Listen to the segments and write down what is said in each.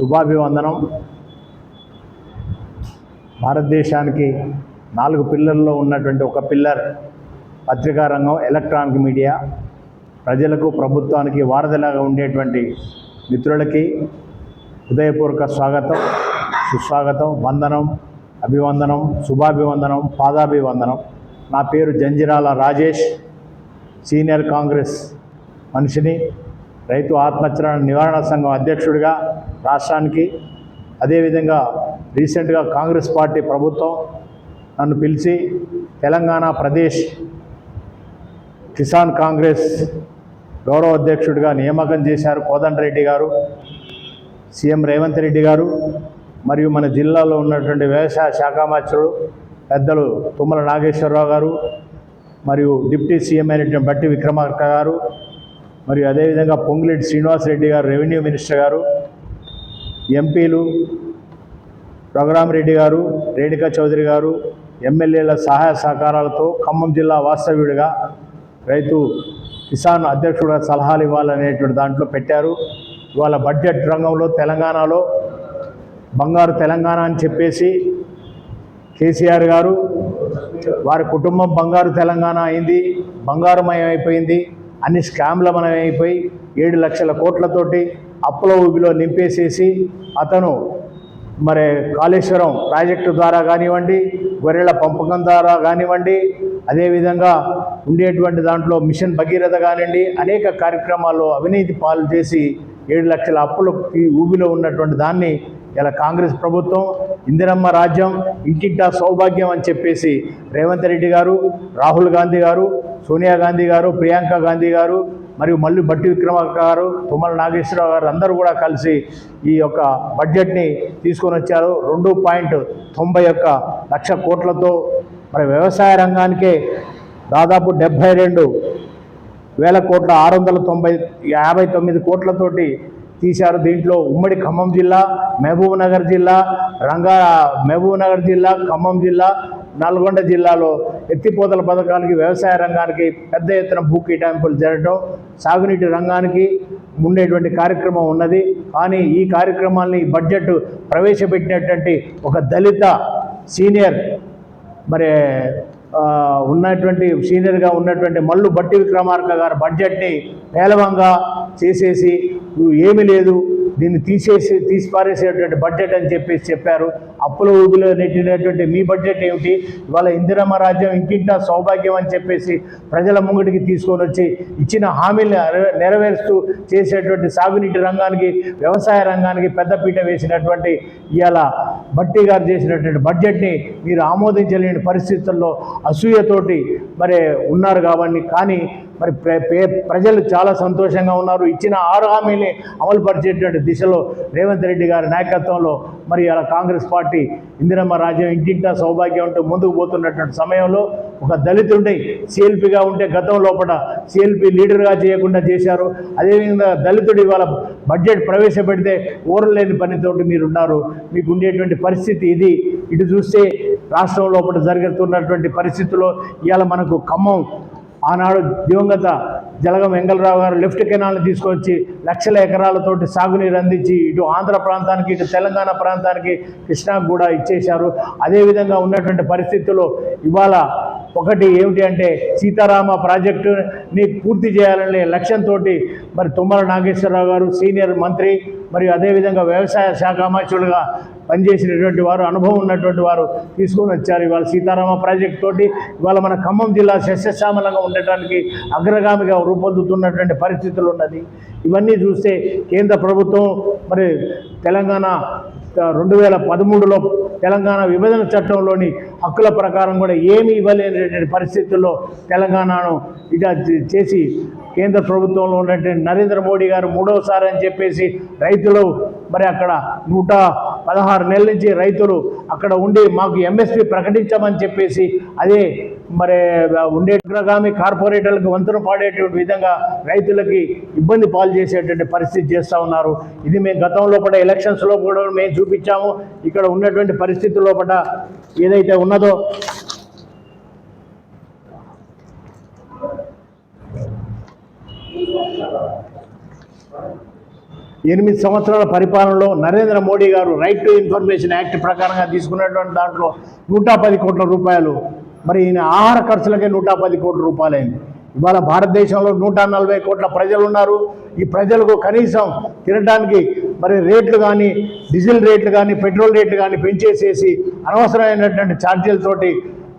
శుభాభివందనం. భారతదేశానికి నాలుగు పిల్లర్లో ఉన్నటువంటి ఒక పిల్లర్ పత్రికా రంగం ఎలక్ట్రానిక్ మీడియా. ప్రజలకు ప్రభుత్వానికి వారధిలాగా ఉండేటువంటి మిత్రులకి హృదయపూర్వక స్వాగతం సుస్వాగతం వందనం అభివందనం శుభాభివందనం పాదాభివందనం. నా పేరు జంజిరాల రాజేష్. సీనియర్ కాంగ్రెస్ మనిషిని రైతు ఆత్మహత్యల నివారణ సంఘం అధ్యక్షుడిగా రాష్ట్రానికి. అదేవిధంగా రీసెంట్గా కాంగ్రెస్ పార్టీ ప్రభుత్వం నన్ను పిలిచి తెలంగాణ ప్రదేశ్ కిసాన్ కాంగ్రెస్ గౌరవ అధ్యక్షుడిగా నియామకం చేశారు కోదండరెడ్డి గారు సీఎం రేవంత్ రెడ్డి గారు మరియు మన జిల్లాలో ఉన్నటువంటి వ్యవసాయ శాఖ మంత్రులు పెద్దలు తుమ్మల నాగేశ్వరరావు గారు మరియు డిప్యూటీ సీఎం అయినటువంటి బట్టి విక్రమార్క గారు మరియు అదేవిధంగా పొంగులేటి శ్రీనివాసరెడ్డి గారు రెవెన్యూ మినిస్టర్ గారు ఎంపీలు రఘురామరెడ్డి గారు రేణుకా చౌదరి గారు ఎమ్మెల్యేల సహాయ సహకారాలతో ఖమ్మం జిల్లా వాస్తవ్యుడిగా రైతు కిసాన్ అధ్యక్షుడిగా సలహాలు ఇవ్వాలనేటువంటి దాంట్లో పెట్టారు. ఇవాళ బడ్జెట్ రంగంలో తెలంగాణలో బంగారు తెలంగాణ అని చెప్పేసి కేసీఆర్ గారు వారి కుటుంబం బంగారు తెలంగాణ అయింది బంగారుమయం అయిపోయింది. అన్ని స్కామ్ల మనమైపోయి ఏడు లక్షల కోట్లతోటి అప్పుల ఊబిలో నింపేసేసి అతను మరి కాళేశ్వరం ప్రాజెక్టు ద్వారా కానివ్వండి గొర్రెల పంపకం ద్వారా కానివ్వండి అదేవిధంగా ఉండేటువంటి దాంట్లో మిషన్ భగీరథ కానివ్వండి అనేక కార్యక్రమాల్లో అవినీతి పాలు చేసి ఏడు లక్షల అప్పులు ఈ ఊబిలో ఉన్నటువంటి దాన్ని ఇలా కాంగ్రెస్ ప్రభుత్వం ఇందిరమ్మ రాజ్యం ఇంటింటా సౌభాగ్యం అని చెప్పేసి రేవంత్ రెడ్డి గారు రాహుల్ గాంధీ గారు సోనియా గాంధీ గారు ప్రియాంక గాంధీ గారు మరియు మళ్ళీ బట్టి విక్రమార్క గారు తుమ్మల నాగేశ్వరరావు గారు అందరూ కూడా కలిసి ఈ యొక్క బడ్జెట్ని తీసుకొని వచ్చారు. రెండు పాయింట్ తొంభై ఒక్క లక్ష కోట్లతో మరి వ్యవసాయ రంగానికే దాదాపు డెబ్భై రెండు వేల కోట్ల ఆరు వందల తొంభై యాభై తొమ్మిది కోట్లతోటి తీశారు. దీంట్లో ఉమ్మడి ఖమ్మం జిల్లా మహబూబ్ నగర్ జిల్లా రంగా మహబూబ్ నగర్ జిల్లా ఖమ్మం జిల్లా నల్గొండ జిల్లాలో ఎత్తిపోతల పథకానికి వ్యవసాయ రంగానికి పెద్ద ఎత్తున భూ కేటాయింపులు జరగడం సాగునీటి రంగానికి ఉండేటువంటి కార్యక్రమం ఉన్నది. కానీ ఈ కార్యక్రమాల్ని ఈ బడ్జెట్ ప్రవేశపెట్టినటువంటి ఒక దళిత సీనియర్ మరి ఉన్నటువంటి సీనియర్గా ఉన్నటువంటి మల్లు బట్టి విక్రమార్క గారు బడ్జెట్ని పేలవంగా చేసేసి ఏమీ లేదు. దీన్ని తీసేసి తీసి పారేసేటువంటి బడ్జెట్ అని చెప్పేసి చెప్పారు. అప్పుల ఊబిలో నెట్టినటువంటి మీ బడ్జెట్ ఏమిటి? ఇవాళ ఇందిరమ్మ రాజ్యం ఇంకింటా సౌభాగ్యం అని చెప్పేసి ప్రజల ముంగటికి తీసుకొని వచ్చి ఇచ్చిన హామీలు నెరవే- నెరవేరుస్తూ చేసేటువంటి సాగునీటి రంగానికి వ్యవసాయ రంగానికి పెద్దపీట వేసినటువంటి ఇవాళ భట్టి గారు చేసినటువంటి బడ్జెట్ని మీరు ఆమోదించలేని పరిస్థితుల్లో అసూయతోటి మరి ఉన్నారు కాబట్టి కానీ మరి ప్ర పే- ప్రజలు చాలా సంతోషంగా ఉన్నారు. ఇచ్చిన ఆరు హామీని అమలుపరిచేటువంటి దిశలో రేవంత్ రెడ్డి గారి నాయకత్వంలో మరి అలా కాంగ్రెస్ పార్టీ ఇందిరమ్మ రాజ్యం ఇంటింటా సౌభాగ్యం ఉంటూ ముందుకు పోతున్నటువంటి సమయంలో ఒక దళితుండే సిఎల్పిగా ఉంటే గతం లోపల సిఎల్పి లీడర్గా చేయకుండా చేశారు. అదేవిధంగా దళితుడు ఇవాళ బడ్జెట్ ప్రవేశపెడితే ఊరలేని పనితోటి మీరు ఉన్నారు మీకు ఉండేటువంటి పరిస్థితి ఇది. ఇటు చూస్తే రాష్ట్రం లోపల జరుగుతున్నటువంటి పరిస్థితుల్లో ఇవాళ మనకు ఖమ్మం ఆనాడు దివంగత జలగం వెంగళరావు గారు లెఫ్ట్ కెనాల్ని తీసుకొచ్చి లక్షల ఎకరాలతోటి సాగునీరు అందించి ఇటు ఆంధ్ర ప్రాంతానికి ఇటు తెలంగాణ ప్రాంతానికి కృష్ణాకు కూడా ఇచ్చేశారు. అదేవిధంగా ఉన్నటువంటి పరిస్థితుల్లో ఇవాళ ఒకటి ఏమిటి అంటే సీతారామ ప్రాజెక్టుని పూర్తి చేయాలనే లక్ష్యంతో మరి తుమ్మల నాగేశ్వరరావు గారు సీనియర్ మంత్రి మరియు అదేవిధంగా వ్యవసాయ శాఖ మంత్రులుగా పనిచేసినటువంటి వారు అనుభవం ఉన్నటువంటి వారు తీసుకొని వచ్చారు. ఇవాళ సీతారామ ప్రాజెక్ట్ తోటి ఇవాళ మన ఖమ్మం జిల్లా సస్యశ్యామలంగా ఉండటానికి అగ్రగామిగా రూపొందుతున్నటువంటి పరిస్థితులు ఉన్నది. ఇవన్నీ చూస్తే కేంద్ర ప్రభుత్వం మరి తెలంగాణ రెండు వేల పదమూడులో తెలంగాణ విభజన చట్టంలోని హక్కుల ప్రకారం కూడా ఏమీ ఇవ్వలేనటువంటి పరిస్థితుల్లో తెలంగాణను ఇలా చేసి కేంద్ర ప్రభుత్వంలో ఉన్నటువంటి నరేంద్ర మోడీ గారు మూడవసారి అని చెప్పేసి రైతులు మరి అక్కడ నూట పదహారు నెలల నుంచి రైతులు అక్కడ ఉండి మాకు ఎంఎస్పి ప్రకటించమని చెప్పేసి అదే మరి ఉండే అగ్రగామి కార్పొరేటర్లకు వంతున పాడేటువంటి విధంగా రైతులకి ఇబ్బంది పాలు చేసేటువంటి పరిస్థితి చేస్తూ ఉన్నారు. ఇది మేము గతంలో కూడా ఎలక్షన్స్లో కూడా మేము చూపించాము. ఇక్కడ ఉన్నటువంటి పరిస్థితి లోపల ఏదైతే ఉన్నదో ఎనిమిది సంవత్సరాల పరిపాలనలో నరేంద్ర మోడీ గారు రైట్ టు ఇన్ఫర్మేషన్ యాక్ట్ ప్రకారంగా తీసుకున్నటువంటి దాంట్లో నూట పది కోట్ల రూపాయలు మరి ఈయన ఆహార ఖర్చులకే నూట పది కోట్ల రూపాయలైంది. ఇవాళ భారతదేశంలో నూట నలభై కోట్ల ప్రజలు ఉన్నారు ఈ ప్రజలకు కనీసం తినడానికి మరి రేట్లు కానీ డీజిల్ రేట్లు కానీ పెట్రోల్ రేట్లు కానీ పెంచేసేసి అనవసరమైనటువంటి ఛార్జీలతోటి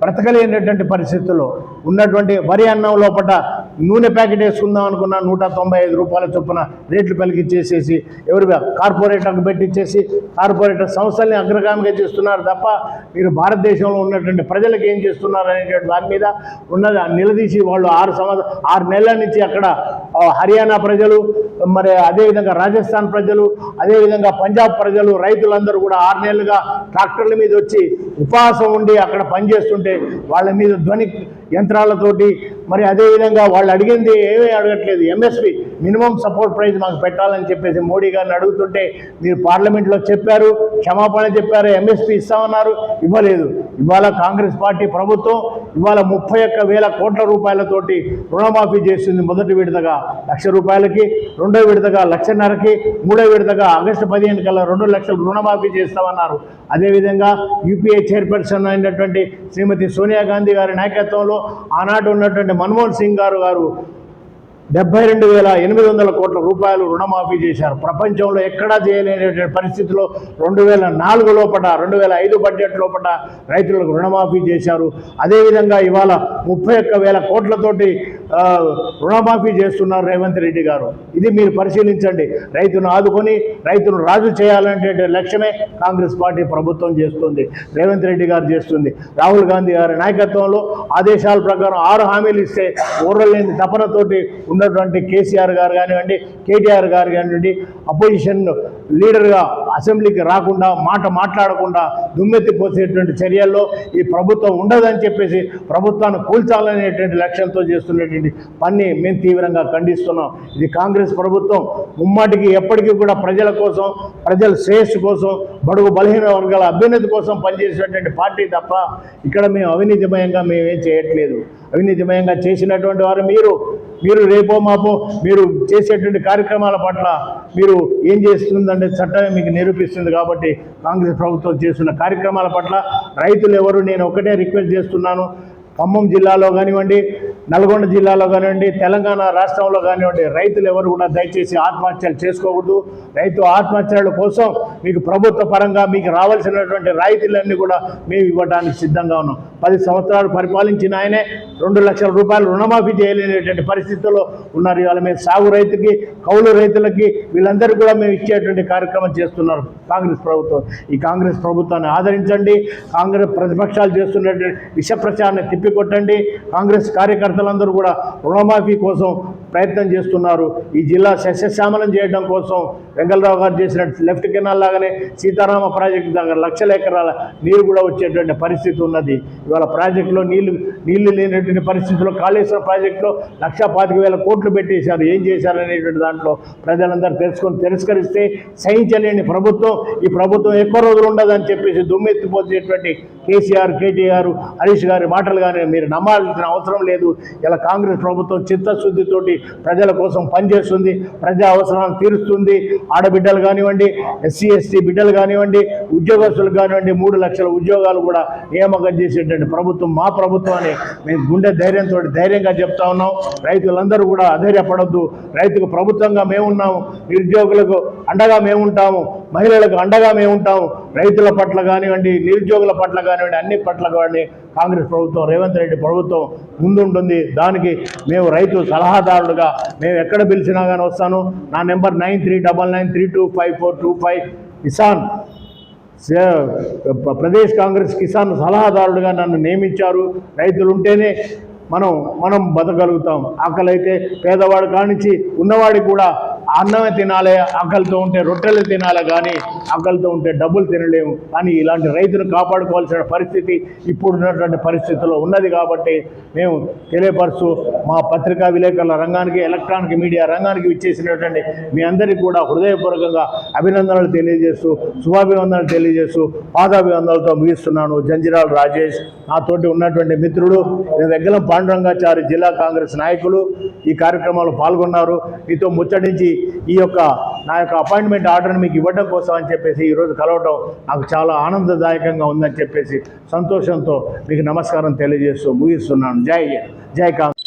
బ్రతకలేనటువంటి పరిస్థితుల్లో ఉన్నటువంటి వరి అన్నం లోపల నూనె ప్యాకెట్ వేసుకుందాం అనుకున్న నూట తొంభై ఐదు రూపాయల చొప్పున రేట్లు పలికిచ్చేసేసి ఎవరు కార్పొరేటర్కి పెట్టించేసి కార్పొరేటర్ సంస్థల్ని అగ్రగామిగా చేస్తున్నారు తప్ప మీరు భారతదేశంలో ఉన్నటువంటి ప్రజలకు ఏం చేస్తున్నారు అనేటువంటి దాని మీద ఉన్నది నిలదీసి వాళ్ళు ఆరు సంవత్సరం ఆరు నెలల నుంచి అక్కడ హర్యానా ప్రజలు మరి అదేవిధంగా రాజస్థాన్ ప్రజలు అదేవిధంగా పంజాబ్ ప్రజలు రైతులందరూ కూడా ఆరు నెలలుగా ట్రాక్టర్ల మీద వచ్చి ఉపవాసం ఉండి అక్కడ పనిచేస్తుంటే వాళ్ళ మీద ధ్వని యంత్రాలతోటి మరి అదేవిధంగా వాళ్ళు అడిగింది ఏమీ అడగట్లేదు. ఎంఎస్పి మినిమం సపోర్ట్ ప్రైస్ మాకు పెట్టాలని చెప్పేసి మోడీ గారిని అడుగుతుంటే మీరు పార్లమెంట్లో చెప్పారు క్షమాపణ చెప్పారు ఎంఎస్పి ఇస్తామన్నారు. ఇవ్వలేదు. ఇవాళ కాంగ్రెస్ పార్టీ ప్రభుత్వం ఇవాళ ముప్పై ఒక్క వేల కోట్ల రూపాయలతోటి రుణమాఫీ చేస్తుంది మొదటి విడతగా లక్ష రూపాయలకి రెండో విడతగా లక్షన్నరకి మూడో విడతగా ఆగస్టు పదిహేను కల్లా రెండు లక్షలు రుణమాఫీ చేస్తామన్నారు. అదేవిధంగా యూపీఏ చైర్పర్సన్ అయినటువంటి శ్రీమతి సోనియా గాంధీ గారి నాయకత్వంలో ఆనాడు ఉన్నటువంటి మన్మోహన్ సింగ్ గారు గారు డెబ్బై రెండు వేల ఎనిమిది వందల కోట్ల రూపాయలు రుణమాఫీ చేశారు. ప్రపంచంలో ఎక్కడా చేయలేనటువంటి పరిస్థితిలో రెండు వేల నాలుగు లోపల రెండు వేల ఐదు బడ్జెట్ లోపల రైతులకు రుణమాఫీ చేశారు. అదేవిధంగా ఇవాళ ముప్పై ఒక్క వేల కోట్లతోటి రుణమాఫీ చేస్తున్నారు రేవంత్ రెడ్డి గారు. ఇది మీరు పరిశీలించండి. రైతును ఆదుకొని రైతును రాజు చేయాలనే లక్ష్యమే కాంగ్రెస్ పార్టీ ప్రభుత్వం చేస్తుంది రేవంత్ రెడ్డి గారు చేస్తుంది. రాహుల్ గాంధీ గారి నాయకత్వంలో ఆదేశాల ప్రకారం ఆరు హామీలు ఇస్తే ఊర్రలేని తపనతోటి ఉన్నటువంటి కేసీఆర్ గారు కానివ్వండి కేటీఆర్ గారు కానివ్వండి అపోజిషన్ లీడర్గా అసెంబ్లీకి రాకుండా మాట మాట్లాడకుండా దుమ్మెత్తి పోసేటువంటి చర్యల్లో ఈ ప్రభుత్వం ఉండదని చెప్పేసి ప్రభుత్వాన్ని కూల్చాలనేటువంటి లక్ష్యంతో చేస్తున్నటువంటి పని మేము తీవ్రంగా ఖండిస్తున్నాం. ఇది కాంగ్రెస్ ప్రభుత్వం. ముమ్మాటికి ఎప్పటికీ కూడా ప్రజల కోసం ప్రజల శ్రేయస్సు కోసం బడుగు బలహీన వర్గాల అభ్యున్నతి కోసం పనిచేసేటువంటి పార్టీ తప్ప ఇక్కడ మేము అవినీతిమయంగా మేమేం చేయట్లేదు. అవినీతిమయంగా చేసినటువంటి వారు మీరు. మీరు రేపో మాపో మీరు చేసేటువంటి కార్యక్రమాల పట్ల మీరు ఏం చేస్తుందంటే చట్టమే మీకు నిరూపిస్తుంది కాబట్టి కాంగ్రెస్ ప్రభుత్వం చేస్తున్న కార్యక్రమాల పట్ల రైతులు ఎవరు నేను ఒకటే రిక్వెస్ట్ చేస్తున్నాను. ఖమ్మం జిల్లాలో కానివ్వండి నల్గొండ జిల్లాలో కానివ్వండి తెలంగాణ రాష్ట్రంలో కానివ్వండి రైతులు ఎవరు కూడా దయచేసి ఆత్మహత్యలు చేసుకోకూడదు. రైతు ఆత్మహత్యల కోసం మీకు ప్రభుత్వ పరంగా మీకు రావాల్సినటువంటి రాయితీలన్నీ కూడా మేము ఇవ్వడానికి సిద్ధంగా ఉన్నాం. పది సంవత్సరాలు పరిపాలించిన ఆయనే రెండు లక్షల రూపాయలు రుణమాఫీ చేయలేనటువంటి పరిస్థితుల్లో ఉన్నారు. ఇవాళ మేము సాగు రైతుకి కౌలు రైతులకి వీళ్ళందరూ కూడా మేము ఇచ్చేటువంటి కార్యక్రమం చేస్తున్నారు కాంగ్రెస్ ప్రభుత్వం. ఈ కాంగ్రెస్ ప్రభుత్వాన్ని ఆదరించండి. కాంగ్రెస్ ప్రతిపక్షాలు చేస్తున్నటువంటి విష ప్రచారాన్ని తిప్పికొట్టండి. కాంగ్రెస్ కార్యకర్తలందరూ కూడా రుణమాఫీ కోసం ప్రయత్నం చేస్తున్నారు. ఈ జిల్లా సస్యశ్యామలం చేయడం కోసం వెంగళరావు గారు చేసిన లెఫ్ట్ కెనాల్ లాగానే సీతారామ ప్రాజెక్టు దగ్గర లక్షల ఎకరాల నీరు కూడా వచ్చేటువంటి పరిస్థితి ఉన్నది. ఇవాళ ప్రాజెక్టులో నీళ్ళు నీళ్ళు లేనటువంటి పరిస్థితుల్లో కాళేశ్వరం ప్రాజెక్టులో లక్ష పాతిక వేల కోట్లు పెట్టేశారు. ఏం చేశారు అనేటువంటి దాంట్లో ప్రజలందరూ తెలుసుకొని తిరస్కరిస్తే సహించలేని ప్రభుత్వం ఈ ప్రభుత్వం ఎక్కువ రోజులు ఉండదని చెప్పేసి దుమ్మెత్తిపోసేటువంటి కేసీఆర్ కేటీఆర్ హరీష్ గారి మాటలు కానీ మీరు నమ్మాల్సిన అవసరం లేదు. ఇలా కాంగ్రెస్ ప్రభుత్వం చిత్తశుద్ధితోటి ప్రజల కోసం పనిచేస్తుంది ప్రజా అవసరాలను తీరుస్తుంది. ఆడబిడ్డలు కానివ్వండి ఎస్సీ ఎస్టీ బిడ్డలు కానివ్వండి ఉద్యోగస్తులు కానివ్వండి మూడు లక్షల ఉద్యోగాలు కూడా నియామకం చేసేటువంటి ప్రభుత్వం మా ప్రభుత్వం అని మేము గుండె ధైర్యంతో ధైర్యంగా చెప్తా ఉన్నాం. రైతులందరూ కూడా అధైర్యపడద్దు. రైతుకు ప్రభుత్వంగా మేమున్నాము నిరుద్యోగులకు అండగా మేముంటాము. మహిళలకు అండగా మేము ఉంటాము. రైతుల పట్ల కానివ్వండి నిరుద్యోగుల పట్ల కానివ్వండి అన్ని పట్ల కానివ్వండి కాంగ్రెస్ ప్రభుత్వం రేవంత్ రెడ్డి ప్రభుత్వం ముందుంటుంది. దానికి మేము రైతు సలహాదారులుగా మేము ఎక్కడ పిలిచినా కానీ వస్తాను. నా number nine three double nine three two five four two five. Kisan సే- ప్రదేశ్ కాంగ్రెస్ కిసాన్ సలహాదారుడుగా నన్ను నియమించారు. రైతులు ఉంటేనే మనం మనం బతకగలుగుతాం. ఆకలి అయితే పేదవాడు కానించి ఉన్నవాడికి కూడా అన్నమే తినాలి ఆకలితో ఉంటే రొట్టెలు తినాలి కానీ ఆకలితో ఉంటే డబ్బులు తినలేము. కానీ ఇలాంటి రైతును కాపాడుకోవాల్సిన పరిస్థితి ఇప్పుడున్నటువంటి పరిస్థితుల్లో ఉన్నది కాబట్టి మేము తెలియపరుస్తూ మా పత్రికా విలేకరుల రంగానికి ఎలక్ట్రానిక్ మీడియా రంగానికి ఇచ్చేసినటువంటి మీ అందరికీ కూడా హృదయపూర్వకంగా అభినందనలు తెలియజేస్తూ శుభాభివందనలు తెలియజేస్తూ పాదాభివందనలతో ముగిస్తున్నాను. జంజిరాల్ రాజేష్ నాతోటి ఉన్నటువంటి మిత్రుడు వెగ్గలం పాండురంగాచారి జిల్లా కాంగ్రెస్ నాయకులు ఈ కార్యక్రమంలో పాల్గొన్నారు. మీతో ముచ్చటించి ఈ యొక్క నా యొక్క అపాయింట్మెంట్ ఆర్డర్ని మీకు ఇవ్వడం కోసం అని చెప్పేసి ఈరోజు కలవటం నాకు చాలా ఆనందదాయకంగా ఉందని చెప్పేసి సంతోషంతో మీకు నమస్కారం తెలియజేస్తూ ముగిస్తున్నాను. జై జై కాంగ్రెస్.